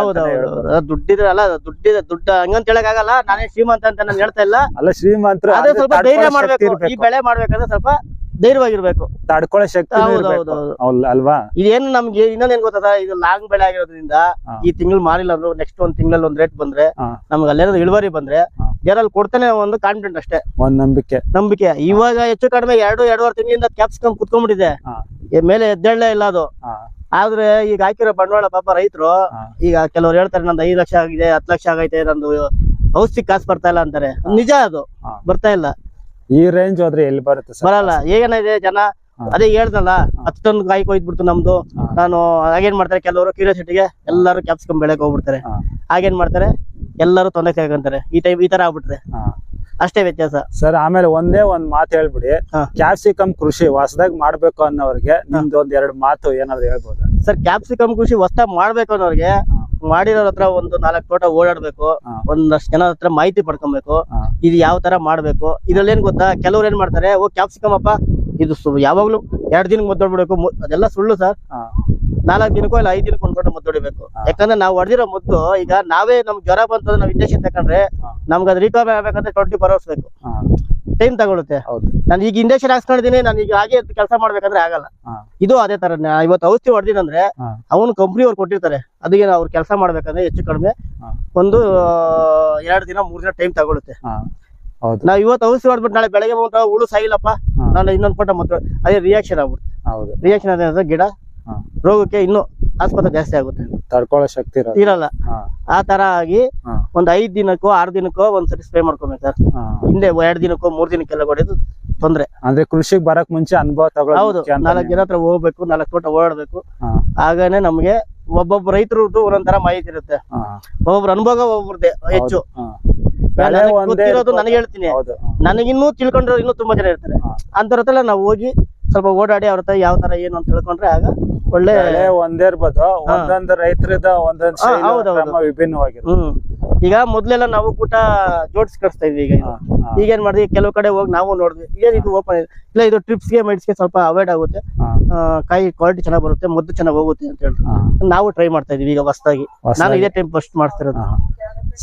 ದುಡ್ಡಿದ್ರೆ ಅಲ್ಲ ದುಡ್ಡಿದೆ ದುಡ್ಡು ಹಂಗಂತ ಹೇಳಕ್ ಆಗಲ್ಲ ನಾನೇ ಶ್ರೀಮಂತ ಅಂತ ನಾನು ಹೇಳ್ತಾ ಇಲ್ಲ. ಅಲ್ಲ ಶ್ರೀಮಂತರು ಅದೇ ಸ್ವಲ್ಪ ಧೈರ್ಯ ಮಾಡ್ಬೇಕು. ಈ ಬೆಳೆ ಮಾಡ್ಬೇಕಂದ್ರೆ ಸ್ವಲ್ಪ ಧೈರ್ಯವಾಗಿರ್ಬೇಕು ತಡ್ಕೊಳ್ಳೋ ಶಕ್ತಿ ಹೌದು, ಹೌದು, ಹೌದು. ಅಲ್ವಾ ಇದೇನು ನಮ್ಗೆ ಇನ್ನೊಂದ್ ಏನ್ ಗೊತ್ತದ ಇದು ಲಾಂಗ್ ಬೆಳೆ ಆಗಿರೋದ್ರಿಂದ ಹಾ. ಈ ತಿಂಗಳು ಮಾರಿಲ್ಲ ಅಂದ್ರು ನೆಕ್ಸ್ಟ್ ಒಂದ್ ತಿಂಗಳಲ್ಲಿ ಒಂದ್ ರೇಟ್ ಬಂದ್ರೆ ಹಾ. ನಮ್ಗೆ ಅಲ್ಲೇನಾದ್ರು ಇಳುವರಿ ಬಂದ್ರೆ ಹಾ. ಯಾರಲ್ಲಿ ಕೊಡ್ತಾನೆ ಒಂದು ಕಾನ್ಫಿಡೆಂಟ್ ಅಷ್ಟೇ ಒಂದ್ ನಂಬಿಕೆ ನಂಬಿಕೆ ಇವಾಗ ಹೆಚ್ಚು ಕಡಿಮೆ ಎರಡು ಎರಡೂವರೆ ತಿಂಗಳಿಂದ ಕ್ಯಾಪ್ಸಿಕಮ್ ಕುತ್ಕೊಂಡ್ಬಿಟ್ಟಿದೆ ಹಾ. ಈ ಮೇಲೆ ಎದ್ದೇಳಲೇ ಇಲ್ಲ ಅದು ಹಾ. ಆದ್ರೆ ಈಗ ಹಾಕಿರೋ ಬಂಡವಾಳ ಪಾಪ ರೈತರು ಹಾ. ಈಗ ಕೆಲವ್ರು ಹೇಳ್ತಾರೆ ನಂದು ಐದು ಲಕ್ಷ ಆಗಿದೆ ಹತ್ತು ಲಕ್ಷ ಆಗೈತೆ ನಂದು ಔಷಧಿ ಕಾಸು ಬರ್ತಾ ಇಲ್ಲ ಅಂತಾರೆ ನಿಜ ಅದು ಹಾ. ಬರ್ತಾ ಇಲ್ಲ ಈ ರೇಂಜ್ ಹೋದ್ರೆ ಎಲ್ಲಿ ಬರುತ್ತೆ ಸರ್? ಬರಲ್ಲ. ಏನಿದೆ ಜನ. ಅದೇ ಹೇಳ್ದಲ್ಲ ಟನ್ ಕಾಯಿ ಕೊಯ್ದ್ಬಿಡ್ತು ನಮ್ದು. ನಾನು ಹಾಗೇನ್ ಮಾಡ್ತಾರೆ ಕೆಲವರು ಕ್ಯೂರಿಯಾಸಿಟಿಗೆ ಎಲ್ಲರೂ ಕ್ಯಾಪ್ಸಿಕಮ್ ಬೆಳೆಗೆ ಹೋಗ್ಬಿಡ್ತಾರೆ. ಹಾಗೇನ್ ಮಾಡ್ತಾರೆ ಎಲ್ಲರೂ ತೊಂದರೆ ಕಾಯ್ಕೊಂತಾರೆ ಈ ಟೈಪ್ ಈ ತರ ಆಗ್ಬಿಟ್ರೆ. ಅಷ್ಟೇ ವ್ಯತ್ಯಾಸ. ಸರ್ ಆಮೇಲೆ ಒಂದೇ ಒಂದ್ ಮಾತು ಹೇಳ್ಬಿಡಿ. ಕ್ಯಾಪ್ಸಿಕಮ್ ಕೃಷಿ ಹೊಸದಾಗಿ ಮಾಡ್ಬೇಕು ಅನ್ನೋರಿಗೆ ನಿಮ್ದು ಒಂದ್ ಎರಡು ಮಾತು ಏನಾದ್ರು ಹೇಳ್ಬೋದಾ? ಸರ್ ಕ್ಯಾಪ್ಸಿಕಮ್ ಕೃಷಿ ಹೊಸದಾಗ ಮಾಡ್ಬೇಕು ಅನ್ನೋರಿಗೆ. ಮಾಡಿರೋರ್ ಹತ್ರ ಒಂದು ನಾಲ್ಕು ತೋಟ ಓಡಾಡ್ಬೇಕು. ಒಂದಷ್ಟು ಜನ ಹತ್ರ ಮಾಹಿತಿ ಪಡ್ಕೊಬೇಕು. ಇದು ಯಾವ ತರ ಮಾಡ್ಬೇಕು ಇದ್ರಲ್ಲಿ ಏನ್ ಗೊತ್ತಾ ಕೆಲವ್ರು ಏನ್ ಮಾಡ್ತಾರೆ ಓ ಕ್ಯಾಪ್ಸಿಕಮ್ ಅಪ್ಪ ಇದು ಯಾವಾಗ್ಲೂ ಎರಡ್ ದಿನಕ್ಕೆ ಮದ್ದೊಡ್ಬಿಡ್ಬೇಕು ಅದೆಲ್ಲ ಸುಳ್ಳು ಸರ್ ನಾಲ್ಕ್ ದಿನಕ್ಕೋ ಇಲ್ಲ ಐದು ದಿನಕ್ಕೆ ಒಂದ್ಕೊಂಡು ಮುದ್ದೊಡಿಬೇಕು ಹೊಡಿಬೇಕು ಯಾಕಂದ್ರೆ ನಾವು ಹೊಡೆದಿರೋ ಮದ್ದು ಈಗ ನಾವೇ ನಮ್ಗೆ ಜ್ವರ ಬಂತಂದ್ರೆ ನಾವು ಇಂಜೆಕ್ಷನ್ ತಕೊಂಡ್ರೆ ನಮ್ಗ್ ಅದು ರಿಕವರಿ ಆಗ್ಬೇಕಂದ್ರೆ ಟ್ವೆಂಟಿ ಫೋರ್ ಅವರ್ಸ್ ಬೇಕು. ಟೈಮ್ ತಗೊಳುತ್ತೆ. ಹೌದು. ನಾನು ಈಗ ಇಂಜೆಕ್ಷನ್ ಹಾಕ್ಸ್ಕೊಂಡಿದ್ದೀನಿ ನಾನು ಈಗ ಹಾಗೆ ಕೆಲಸ ಮಾಡ್ಬೇಕಂದ್ರೆ ಆಗಲ್ಲ. ಇದು ಅದೇ ತರ ಇವತ್ತು ಔಷಧಿ ಹೊಡೆದಿನಂದ್ರೆ ಅಂದ್ರೆ ಅವನು ಕಂಪ್ನಿ ಅವ್ರು ಕೊಟ್ಟಿರ್ತಾರೆ. ಅದಕ್ಕೆ ಅವ್ರು ಕೆಲಸ ಮಾಡ್ಬೇಕಂದ್ರೆ ಹೆಚ್ಚು ಕಡಿಮೆ ಒಂದು ಎರಡು ದಿನ ಮೂರ್ ದಿನ ಟೈಮ್ ತಗೊಳುತ್ತೆ. ನಾವ್ ಇವತ್ತು ಔಷಧಿ ಹೊಡ್ಬಿಟ್ಟು ನಾಳೆ ಬೆಳಗ್ಗೆ ಬಂದ್ರೆ ಹುಳು ಸಾಯಿಲ್ಲಪ್ಪ. ನಾನು ಇನ್ನೊಂದು ಪಟ್ಟ ಮತ್ತೆ ಅದೇ ರಿಯಾಕ್ಷನ್ ಆಗ್ಬಿಡುತ್ತೆ. ಹೌದು. ರಿಯಾಕ್ಷನ್ ಅದೇ ಗಿಡ ರೋಗಕ್ಕೆ ಇನ್ನೂ ಆಸ್ಪತ್ರೆ ಜಾಸ್ತಿ ಆಗುತ್ತೆ. ತಡ್ಕೊಳ್ಳೋ ಶಕ್ತಿ ಇರಲ್ಲ. ಆ ತರ ಆಗಿ. ಒಂದ್ ಐದ್ ದಿನಕ್ಕೋ ಆರ್ ದಿನಕ್ಕೋ ಒಂದ್ಸರಿ ಸ್ಪ್ರೇ ಮಾಡ್ಕೊಬೇಕು ಸರ್. ಹಿಂದೆ ಎರಡ್ ದಿನಕ್ಕೋ ಮೂರ್ ದಿನಕ್ಕೆಲ್ಲ ಹೊಡೆದು ತೊಂದ್ರೆ. ಅಂದ್ರೆ ಕೃಷಿಗೆ ಬರಕ್ ಮುಂಚೆ ಅನುಭವ ತಗೊಳ್ಳೋದು ಹೌದು. ನಾಲ್ಕು ಜನ ಹತ್ರ ಹೋಗ್ಬೇಕು ನಾಲ್ಕು ತೋಟ ಓಡಾಡ್ಬೇಕು. ಆಗನೇ ನಮಗೆ ಒಬ್ಬೊಬ್ಬ ರೈತರದ್ದು ಒಂದೊಂದರ ಮಾಹಿತಿ ಇರುತ್ತೆ. ಒಬ್ಬೊಬ್ರು ಅನುಭವ ಒಬ್ಬರದೇ ಹೆಚ್ಚು. ಗೊತ್ತಿರೋದು ನನಗೆ ಹೇಳ್ತೀನಿ. ನನಗಿನ್ನೂ ತಿಳ್ಕೊಂಡಿರೋ ಇನ್ನೂ ತುಂಬಾ ಜನ ಇರ್ತಾರೆ. ಹಾ. ನಾವ್ ಹೋಗಿ ಸ್ವಲ್ಪ ಓಡಾಡಿ ಅವ್ರ ಯಾವ ತರ ಏನು ಅಂತ ತಿಳ್ಕೊಂಡ್ರೆ ಆಗ ಒಳ್ಳೆ ಒಂದೇ ಇರ್ಬೋದು. ಒಂದೊಂದು ರೈತರದ ಒಂದೊಂದು. ಕ್ರಮ ವಿಭಿನ್ನವಾಗಿರುತ್ತೆ ಹ್ಮ್. ಈಗ ಮೊದ್ಲೆಲ್ಲ ನಾವು ಕೂಟ ಜೋಡಿಸಿ ಕಳಿಸ್ತಾ ಇದ್ವಿ ಈಗ ಈಗ ಏನ್ ಮಾಡಿದ್ವಿ? ಕೆಲವು ಕಡೆ ಹೋಗಿ ನಾವು ನೋಡಿದ್ವಿ. ಏನ್ ಇದು ಓಪನ್ ಇಲ್ಲ ಇದು ಟ್ರಿಪ್ಸ್ಗೆ ಗೆ ಸ್ವಲ್ಪ ಅವಾಯ್ಡ್ ಆಗುತ್ತೆ. ಕಾಯಿ ಕ್ವಾಲಿಟಿ ಚೆನ್ನಾಗಿ ಬರುತ್ತೆ ಮದ್ದು ಚೆನ್ನಾಗಿ ಹೋಗುತ್ತೆ ಅಂತ ಹೇಳಿ ನಾವು ಟ್ರೈ ಮಾಡ್ತಾ ಇದೀವಿ ಈಗ ಹೊಸದಾಗಿ. ನಾನು. ಇದೇ ಟೈಮ್ ಫಸ್ಟ್ ಮಾಡ್ತಿರೋದು.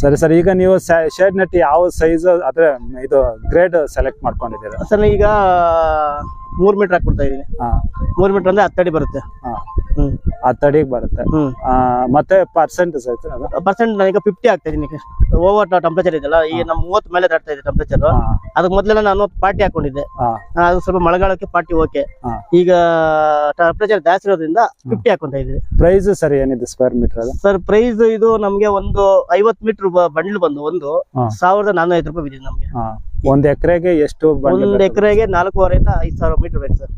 ಸರಿ ಸರಿ. ಈಗ ನೀವು ಶೇಡ್ ನಟ್ಟಿ ಯಾವ ಸೈಜ್ ಅದ್ರ ಇದು ಗ್ರೇಡ್ ಸೆಲೆಕ್ಟ್ ಮಾಡ್ಕೊಂಡಿದ್ದೀರಾ? ಸರ್ ಈಗ ಮೂರ್ ಮೀಟರ್ ಹಾಕ್ಬಿಡ್ತಾ ಇದೀನಿ. ಹಾ, ಮೂರ್ ಮೀಟರ್ ಅಂದ್ರೆ ಹತ್ತಡಿ ಬರುತ್ತೆ. ಹಾ. ಹ್ಮ್. ಆ ತಡಿಗೆ ಬರುತ್ತೆ. ಹ್ಮ್. ಆ, ಮತ್ತೆ ಪರ್ಸೆಂಟ್ ಆಯ್ತು ಅದು? ಪರ್ಸೆಂಟ್ ನಾನೀಗ ಫಿಫ್ಟಿ ಆಗ್ತಾ ಇದೀನಿ ಓವರ್ ಟೆಂಪರೇಚರ್ ಇದೆಯಲ್ಲ ಈಗ ನಮ್ ಮೂವತ್ತು ಮೇಲೆ ದಾಟ್ತಾ ಇದೆ ಟೆಂಪರೇಚರ್ ಅದಕ್ ಅದಕ್ಕೆ ಮೊದ್ಲೆಲ್ಲ ನಾನು ಪಾರ್ಟಿ ಹಾಕೊಂಡಿದ್ದೆ. ಹಾ, ಆ, ಅದು ಸ್ವಲ್ಪ ಮಳೆಗಾಲಕ್ಕೆ ಪಾರ್ಟಿ ಓಕೆ ಹಾ. ಈಗ ಟೆಂಪರೇಚರ್ ಜಾಸ್ತಿ ಇರೋದ್ರಿಂದ ಫಿಫ್ಟಿ ಹಾಕೊಂತ ಇದೀವಿ ಪ್ರೈಸ್ ಸರ್ ಏನಿದೆ ಸ್ಕ್ವೇರ್ ಮೀಟರ್ ಅದು? ಸರ್ ಪ್ರೈಸ್ ಇದು ನಮ್ಗೆ ಒಂದು ಐವತ್ ಮೀಟರ್ ಬಂಡ್ಲ್ ಬಂದು ಒಂದು ಹಾ. ಸಾವಿರದ ನಾನೂರ ಐದು ರೂಪಾಯಿ ಬಿದ್ದಿದೆ ನಮ್ಗೆ. ಹಾ. ಒಂದ್ ಎಕರೆಗೆ ಎಷ್ಟು ಒಂದ್? ಎಕರೆಗೆ ನಾಲ್ಕೂವರೆಯಿಂದ ಐದ್ ಸಾವಿರ ಮೀಟರ್ ಬೇಕು ಸರ್.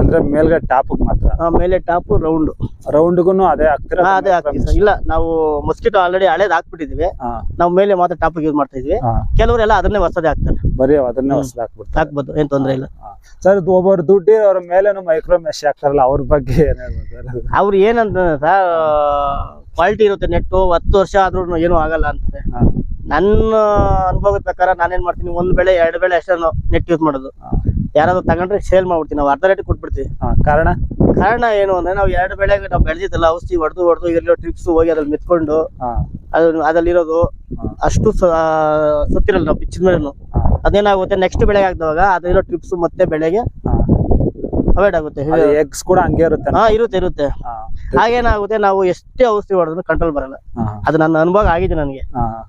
ಅಂದ್ರೆ ಮೇಲ್ಗಡೆ ಟಾಪ್ ಮಾತ್ರ? ಮೇಲೆ ಟಾಪ್ ರೌಂಡ್. ರೌಂಡ್ಗೂ ಅದೇ ಹಾಕ್ತಿರಾ? ಅದೇ ಹಾಕ್ತೀವಿ ಸರ್. ಇಲ್ಲ ನಾವು ಮಸ್ಕಿಟ್ ಆಲ್ರೆಡಿ ಹಳೇದ್ ಹಾಕ್ಬಿಟ್ಟಿದ್ವಿ. ನಾವು ಮೇಲೆ ಮಾತ್ರ ಟಾಪ್ ಯೂಸ್ ಮಾಡ್ತಾ ಇದೀವಿ. ಕೆಲವರೆಲ್ಲ ಅದನ್ನೇ ಹೊಸದೇ ಹಾಕ್ತಾರೆ. ಬರೀ ಅದನ್ನೇ ಹೊಸದ ಹಾಕ್ಬಿಡ್ತಾರೆ. ಹಾಕ್ಬೋದು ಏನ್ ತೊಂದ್ರೆ ಇಲ್ಲ. ಸರ್ ಒಬ್ಬರು ದುಡ್ಡಿ ಅವ್ರ ಮೇಲೆ ಮೈಕ್ರೋ ಮೆಶ್ ಹಾಕ್ತಾರಲ್ಲ ಅವ್ರ ಬಗ್ಗೆ ಏನ್ ಹೇಳ್ಬೋದು ಅವ್ರು ಏನಂತ ಸರ್ ಕ್ವಾಲಿಟಿ ಇರುತ್ತೆ ನೆಟ್ಟು ಹತ್ತು ವರ್ಷ ಆದ್ರೂ ಏನು ಆಗಲ್ಲ ಅಂತಾರೆ. ನನ್ನ ಅನುಭವದ ಪ್ರಕಾರ ನಾನೇನ್ ಮಾಡ್ತೀನಿ ಒಂದ್ ಬೆಳೆ ಎರಡು ಬೆಳೆ ಅಷ್ಟೇ ನೆಟ್ ಯೂಸ್ ಮಾಡೋದು. ಯಾರಾದ್ರೂ ತಗೊಂಡ್ರೆ ಸೇಲ್ ಮಾಡ್ಬಿಡ್ತೀನಿ ನಾವು ಅರ್ಧ ರೇಟ್ ಕೊಟ್ಬಿಡ್ತೀವಿ. ಕಾರಣ? ಕಾರಣ ಏನು ಅಂದ್ರೆ ನಾವು ಎರಡು ಬೆಳೆ ನಾವು ಬೆಳೆದಿದ್ದಲ್ಲ ಔಷಧಿ ಹೊಡೆದು ಹೊಡೆದು ಇರಲಿರೋ ಟ್ರಿಪ್ಸ್ ಹೋಗಿ ಅದ್ರಲ್ಲಿ ಮೆತ್ಕೊಂಡು ಹಾ, ಅದಲ್ಲಿರೋದು ಅಷ್ಟು ಸುತ್ತಿರಲ್ಲ ನಾವು ಬಿಚ್ಚಿದ ಮೇಲೆ. ಹಾ, ಅದೇನಾಗುತ್ತೆ ನೆಕ್ಸ್ಟ್ ಬೆಳೆಗೆ ಆಗಿದಾಗ ಅದಿರೋ ಟ್ರಿಪ್ಸ್ ಮತ್ತೆ ಬೆಳೆಗೆ. ಅವಾಯ್ಡ್ ಆಗುತ್ತೆ. ಎಗ್ಸ್ ಕೂಡ ಹಂಗೆ ಇರುತ್ತೆ ಹಾ ಇರುತ್ತೆ ಇರುತ್ತೆ. ಹಾಗೇನಾಗುತ್ತೆ ನಾವು ಎಷ್ಟೇ ಔಷಧಿ ಹೊಡೆದ್ರು ಕಂಟ್ರೋಲ್ ಬರಲ್ಲ. ಅದು ನನ್ನ ಅನುಭವ ಆಗಿದೆ ನನಗೆ.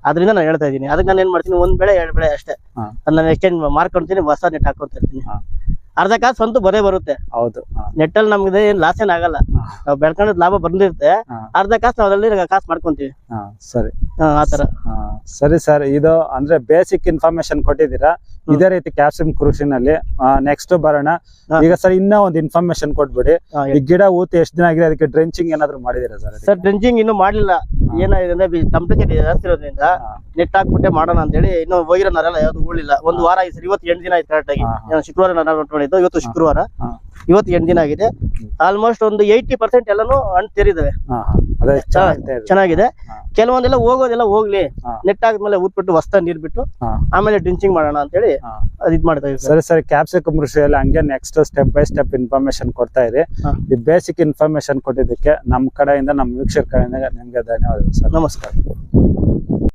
ಅದರಿಂದ ನಾನು ಹೇಳ್ತಾ ಇದ್ದೀನಿ. ಅದಕ್ಕೆ ನಾನು ಏನ್ ಮಾಡ್ತೀನಿ ಒಂದ್ ಬೆಳೆ ಎರಡು ಬೆಳೆ ಅಷ್ಟೇ. ನಾನು ಎಕ್ಸ್ಚೇಂಜ್ ಮಾರ್ಕೊಂತೀನಿ ಹೊಸ ನೆಟ್ ಹಾಕೊಂತ ಇರ್ತೀನಿ. ಅರ್ಧ ಕಾಸು ಸ್ವಂತ ಬರೇ ಬರುತ್ತೆ. ಹೌದು. ನೆಟ್ಟಲ್ಲಿ ನಮ್ಗೆ ಏನ್ ಲಾಸ್ ಏನ್ ಆಗಲ್ಲ. ನಾವು ಬೆಳ್ಕೊಂಡ್ ಲಾಭ ಬಂದಿರುತ್ತೆ. ಅರ್ಧ ಕಾಸು ನಾವು ಅದ್ರಲ್ಲಿ ಕಾಸು ಮಾಡ್ಕೊಂತೀವಿ. ಸರಿ. ಹಾ, ಆತರ ಸರಿ ಸರ್. ಇದು ಅಂದ್ರೆ ಬೇಸಿಕ್ ಇನ್ಫಾರ್ಮೇಶನ್ ಕೊಟ್ಟಿದ್ದೀರಾ? ಇದೇ ರೀತಿ ಕ್ಯಾಪ್ಸಿಮ್ ಕೃಷಿನಲ್ಲಿ ನೆಕ್ಸ್ಟ್ ಬರೋಣ. ಈಗ ಸರ್ ಇನ್ನ ಒಂದು ಇನ್ಫಾರ್ಮೇಶನ್ ಕೊಟ್ಬಿಡಿ. ಈ ಗಿಡ ಊತಿ ಎಷ್ಟು ದಿನ ಆಗಿದೆ? ಅದಕ್ಕೆ ಡ್ರೆಂಚಿಂಗ್ ಏನಾದ್ರು ಮಾಡಿದೀರಾ ಸರ್ ಸರ್ ಡ್ರೆಂಚಿಂಗ್ ಇನ್ನು ಮಾಡ್ಲಿಲ್ಲ. ಏನಾಗಿದೆ ಅಂದ್ರೆ ಟೆಂಪರೇಚರ್ ಜಾಸ್ತಿ ಇರೋದ್ರಿಂದ ನೆಟ್ ಹಾಕ್ಬಿಟ್ಟೆ ಮಾಡೋಣ ಅಂತ ಹೇಳಿ ಇನ್ನು ಹೋಗಿರೋ ನರಲ್ಲ ಯಾವ್ದು ಉಳಿಲ್ಲ ಒಂದು ವಾರ ಆಯ್ತು ಸರ್ ಇವತ್ತು ಎಂಟು ದಿನ ಆಯ್ತು ಕರೆಕ್ಟ್ ಆಗಿ. ನಾನು ಶುಕ್ರವಾರ ನೋಡಿದ್ದು ಇವತ್ತು ಶುಕ್ರವಾರ. ಇವತ್ತು ಎಂಟು ದಿನ ಆಗಿದೆ. ಆಲ್ಮೋಸ್ಟ್ ಒಂದು ಏಯ್ಟಿ ಪರ್ಸೆಂಟ್ ಎಲ್ಲಾನು ಹಣ್ಣು ತೆರಿದಾವೆ ಚೆನ್ನಾಗಿದೆ. ಚೆನ್ನಾಗಿದೆ ಕೆಲವೊಂದೆಲ್ಲ ಹೋಗೋದೆಲ್ಲ ಹೋಗ್ಲಿ. ನೆಟ್ ಆದ್ಮೇಲೆ ಊದ್ಬಿಟ್ಟು ಹೊಸ್ತ ನೀರ್ ಬಿಟ್ಟು ಆಮೇಲೆ ಡ್ರಿಂಚಿಂಗ್ ಮಾಡೋಣ ಅಂತ ಹೇಳಿ. ಅದ್ ಇದ್ ಮಾಡ್ತಾ ಇದ್ದೀವಿ ಸರ್. ಸರಿ ಕ್ಯಾಪ್ಸಿಕಮ್ ಕೃಷಿಯಲ್ಲಿ ಹಂಗೆ next step by step information ಕೊಡ್ತಾ ಇದೆ. ಈ ಬೇಸಿಕ್ ಇನ್ಫಾರ್ಮೇಶನ್ ಕೊಟ್ಟಿದ್ದಕ್ಕೆ ನಮ್ಮ ಕಡೆಯಿಂದ ನಮ್ಮ ವೀಕ್ಷಕರ ಕಡೆಯಿಂದ ನಿಮ್ಗೆ ಧನ್ಯವಾದಗಳು ಸರ್. ನಮಸ್ಕಾರ.